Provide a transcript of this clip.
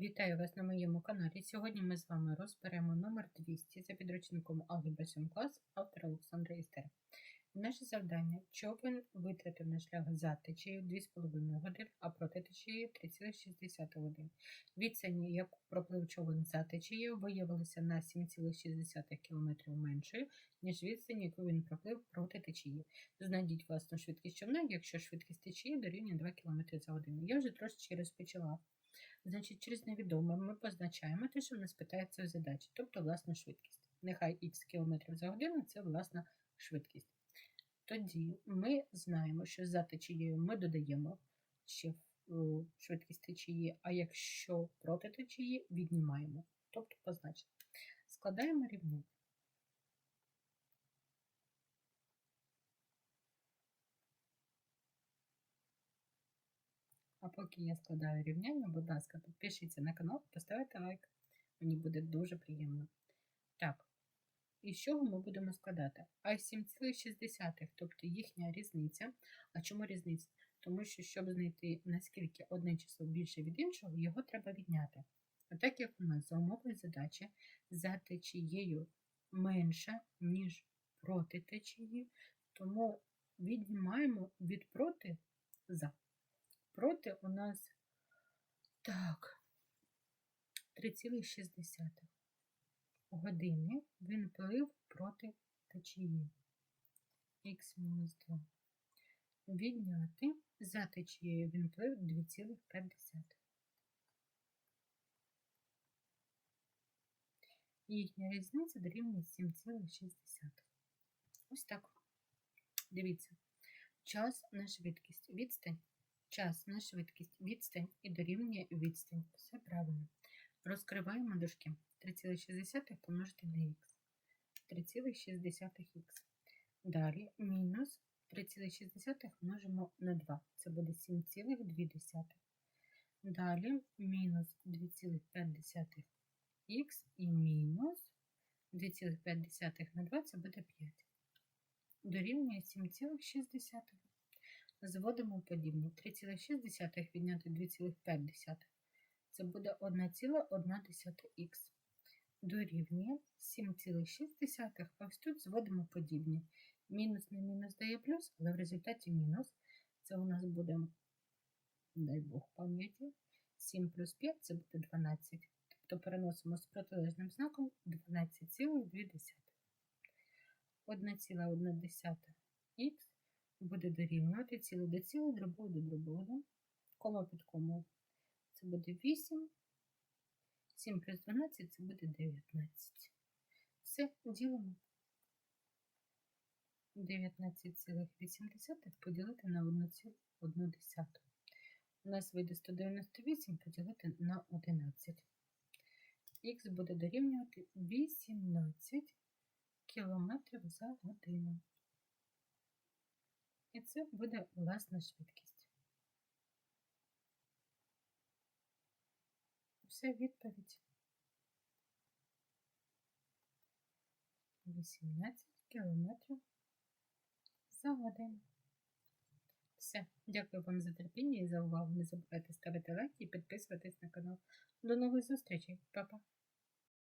Вітаю вас на моєму каналі. Сьогодні ми з вами розберемо номер 200 за підручником Алгебра 7 клас автора Олександра Істера. Наше завдання човен витратив на шлях за течією 2,5 годин, а проти течією 3,6 годин. Відстані, яку проплив човен за течією, виявилася на 7,6 км меншою, ніж відстань, яку він проплив проти течії. Знайдіть власну швидкість човна, якщо швидкість течії дорівнює 2 км за годину. Я вже трошечки розпочала. Значить, через невідоме ми позначаємо те, що в нас питається в задачі, тобто власну швидкість. Нехай х км за годину це власна швидкість. Тоді ми знаємо, що за течією ми додаємо ще швидкість течії, а якщо проти течії, віднімаємо, тобто позначимо. Складаємо рівняння. А поки я складаю рівняння, будь ласка, підпишіться на канал, поставте лайк. Мені буде дуже приємно. І з чого ми будемо складати? А 7,6, тобто їхня різниця. А чому різниця? Тому що, щоб знайти, наскільки одне число більше від іншого, його треба відняти. А так як у нас за умовою задачі за течією менша, ніж проти течії, тому віднімаємо від проти за. Проти у нас так, 3,6 години він плив проти течії. Х-2. Відняти за течією він плив 2,5. Їхня різниця дорівнює 7,6. Ось так. Дивіться. Час на швидкість. Відстань час на швидкість, відстань і дорівнює відстань. Все правильно. Розкриваємо дужки. 3,6 помножити на х. 3,6х. Далі мінус 3,6 множимо на 2. Це буде 7,2. Далі мінус 2,5х і мінус 2,5 на 2 це буде 5. Дорівнює 7,6. Зводимо подібні. 3,6 відняти 2,5. Це буде 1,1х. Дорівнює 7,6. Ось тут зводимо подібні. Мінус на мінус дає плюс, але в результаті мінус. Це у нас буде, дай Бог пам'яті, 7 плюс 5 це буде 12. Тобто переносимо з протилежним знаком 12,2. 1,1х буде дорівнювати ціле до ціле, дробове до дробового, кома під комою. Це буде 8, 7 плюс 12 це буде 19. Все, ділимо. 19,8 поділити на 1,1. У нас вийде 198 поділити на 11. Х буде дорівнювати 18 км за годину. І це буде власна швидкість. Все відповідь. 18 кілометрів за годину. Все. Дякую вам за терпіння і за увагу. Не забувайте ставити лайки і підписуватись на канал. До нових зустрічей. Па-па!